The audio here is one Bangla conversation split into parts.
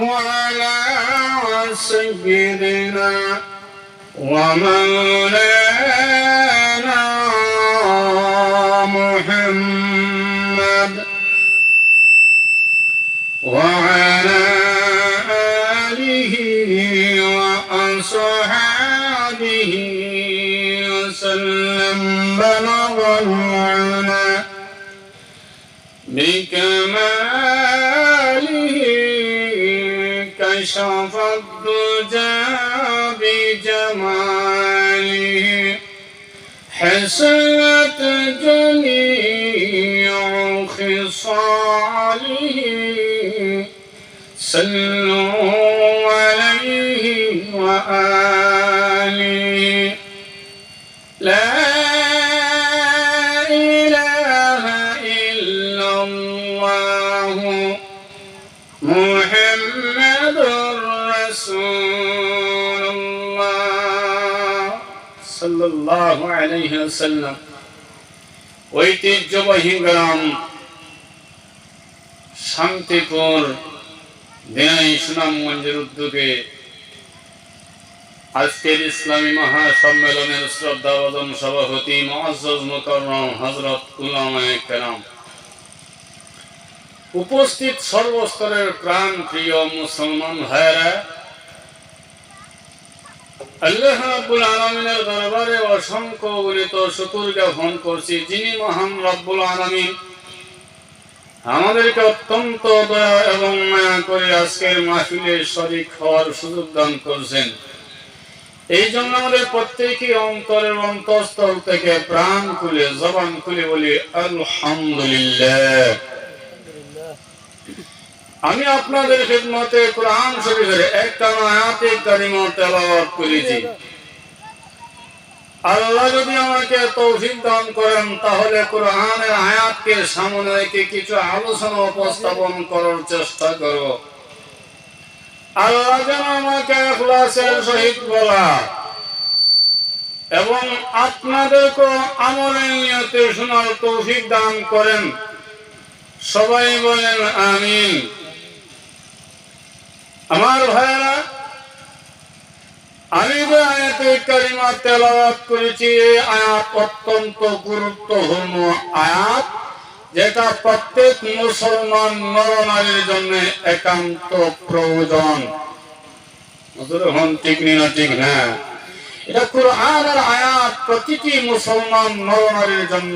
على سيدنا ومولانا كشف الدجى بجماله. حسنت جميع خصاله. صلوا عليه وآله. ঐতিহ্যবাহী গ্রাম শান্তিপুর দিনাই সুনামগঞ্জের উদ্যোগে আজকের ইসলামী মহাসম্মেলনের শ্রদ্ধাবদন সভাপতি হজরত উপস্থিত সর্বস্তরের প্রাণ প্রিয় মুসলমান ভাইয়েরা এবং করে আজকের হওয়ার সুযোগ দান করছেন। এই জন্য আমাদের প্রত্যেকই অন্তরের অন্তঃস্থল থেকে প্রাণ খুলে, জবান খুলে বলি, আলহামদুলিল্লাহ। আমি আপনাদের খেদমতে কোরআন শরীফের একটা আয়াতে কারিমা তেলাওয়াত করেছি। আল্লাহ যদি আমাকে তৌফিক দান করেন, তাহলে কোরআনের আয়াতকে সামনে রেখে কিছু আলোচনা উপস্থাপন করার চেষ্টা করব আল্লাহ যেন আমাকে এখলাসের সহিত বলা এবং আপনাদেরকে আমলের নিয়তে শোনার তৌফিক দান করেন। সবাই বলেন, আমিন। আমার ভাইয়েরা, আমি যে আয়াতে কারিমা তেলাওয়াত করেছি, এই আয়াত অত্যন্ত গুরুত্বপূর্ণ আয়াত, যেটা প্রত্যেক মুসলমান নরনারীর জন্য একান্ত প্রয়োজন। হন ঠিক ঠিক? না এটা কোরআনের আয়াত মুসলমান জন্য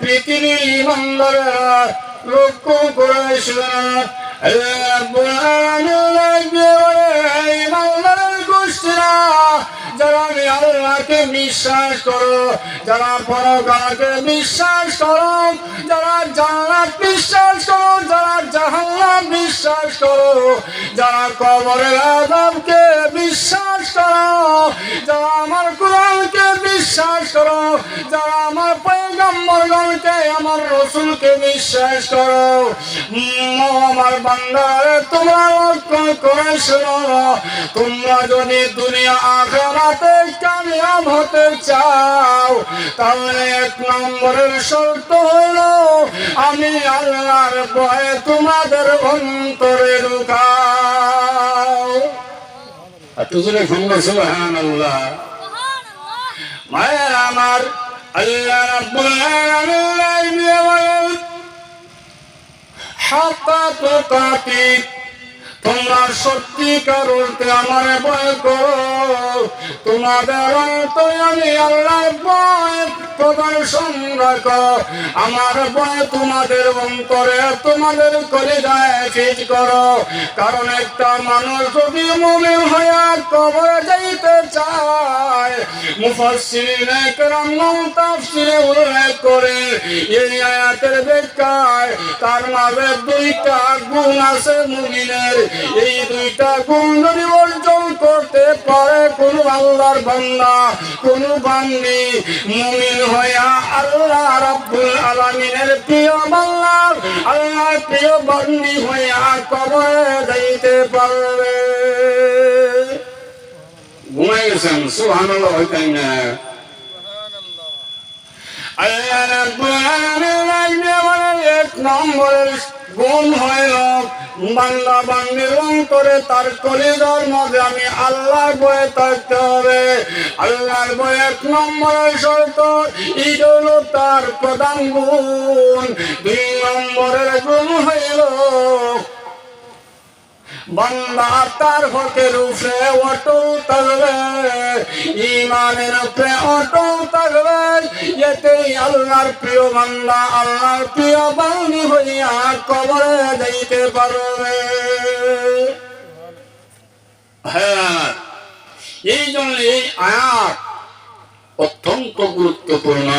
পৃথিবী মন্দরেরা লক্ষ্য করেছিল গোষ্ঠীরা। যারা আমি আল্লাহকে বিশ্বাস করো, যারা পরকালকে বিশ্বাস করো, যারা জান্নাত বিশ্বাস করো, যারা জাহান্নাম বিশ্বাস করো, যারা কবরের আযাবকে বিশ্বাস করো, যারা আমার কোরআনকে বিশ্বাস করো। যারা আমার পয়গম্বরগণকে আমার রসুলকে বিশ্বাস করো। আমার বান্দারে, তোমরা লক্ষ্য করে শোনো। তোমরা যদি দুনিয়া আখেরাতে কামিয়াব হতে চাও, তাহলে এক নম্বরের শর্ত হলো, আমি আল্লাহর ভয়ে তোমাদের অন্তরে ঢুকাও। একটু জোরে শুনলো সুবহান আল্লাহ মায়ের আমার আল্লাহ রাব্বুল আলামিন তোমরা সত্যিকার অর্থে আমার ভয় করো। তোমাদের অন্তরে আমি আল্লাহ ভয় প্রদর্শন রাখো আমার ভয় তোমাদের অন্তরে, তোমাদের করে যায় ফিট করো। কারণ একটা মানুষ যদি মনে হইয়া কবর যাইতে চায়, মুফাসসিরিন তাফসিরে উল্লেখ করে এই আয়াতের ব্যাখ্যায় তার মাঝে দুইটা গুণ আছে মুমিনের। এই দুইটা গুণ অর্জন করতে পারে, কোন আল্লাহর বান্দা, কোন বান্দি মুমিন হইয়া আল্লাহ রাব্বুল আলামিনের প্রিয় বাংলা আল্লাহর প্রিয় বান্দি হইয়া কবরে যাইতে পারবে। ঘুমাই গেছেন, সুবহানাল্লাহ হইতেন আল্লাহ রাব্বুল এক নম্বরের গুণ হইল বান্দা বান্দির অন্তরে তার কলিজার মধ্যে আমি আল্লাহর বয়ে থাকতে হবে। আল্লাহর বয়ে এক নম্বরের শর্ত, ঈদ হলো তার প্রধান গুণ। দুই নম্বরের গুণ হইল বান্দা তার হকের উপরে অটল থাকবে ইমানের উপরে অটল থাকবে। এতে আল্লাহর প্রিয় বান্দা, আল্লাহর প্রিয় বান্দি হইয়া কবরে যাইতে পারবে। হ্যাঁ এই জন্য এই আয়াত অত্যন্ত গুরুত্বপূর্ণ।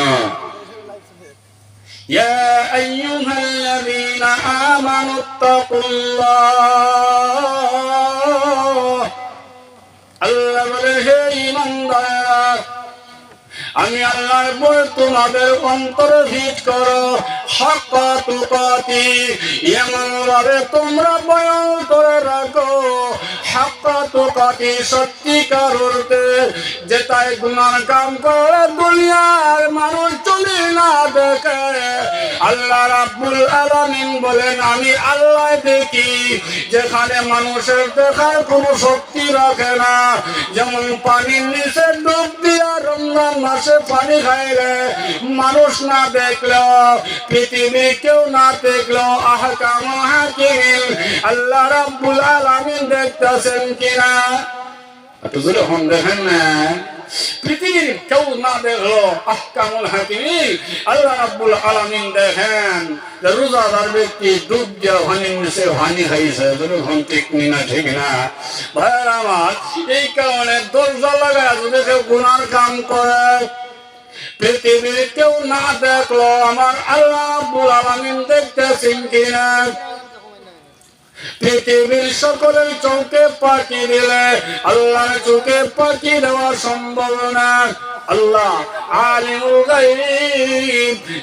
يا أيها الذين آمنوا اتقوا الله আল্লাহ বলে হে ইমানদার আমি আল্লাহর বই তোমাদের অন্তর ভিত করো হক তুকাতি এমন ভাবে তোমরা বয়ান করে রাখো হক তুকাতি সত্যিকার অর্থে যেটাই গুনার কাম করে দুনিয়ার মানুষ চলে না দেখে আল্লাহ রাব্বুল আলামিন বলেন, আমি আল্লাহ দেখি, যেখানে মানুষের দেখার কোনো শক্তি রাখে না। যেমন পানির নিচে ডুব দিয়া রমজান মাসে পানি খাইলে মানুষ না দেখলেও, পৃথিবী কেউ না দেখলেও, আহকাম হাকিম আল্লাহ রাব্বুল আলামিন দেখতেছেন কিনা? একটু জোরে হন দেখেন না। পৃথিবীর কেউ না দেখল আহকামুল হাকিমিন আল্লাহ রাব্বুল আলামিন দেখেন রোজাদার ব্যক্তি দুধ দিয়ে হানির নিচে হানি খাইছে যদি ঠিক না ঠিক না? ভাইয়ের আমার, এই কারণে দরজা লাগায় যদি কেউ গুনার কাম করে, পৃথিবীর কেউ না দেখল, আমার আল্লাহ রাব্বুল আলামিন দেখতেছেন কিনা? পৃথিবীর সকলের চোখে পাখি দিলে আল্লাহর চোখে পাখি দেওয়া সম্ভব না। আল্লাহ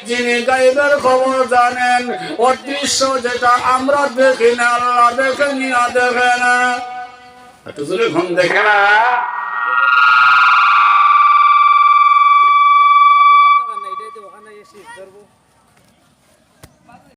যিনি গাইবের খবর জানেন, অদৃশ্য যেটা আমরা দেখি না, আল্লাহ দেখেনি না, দেখে না। ঘুম দেখে না।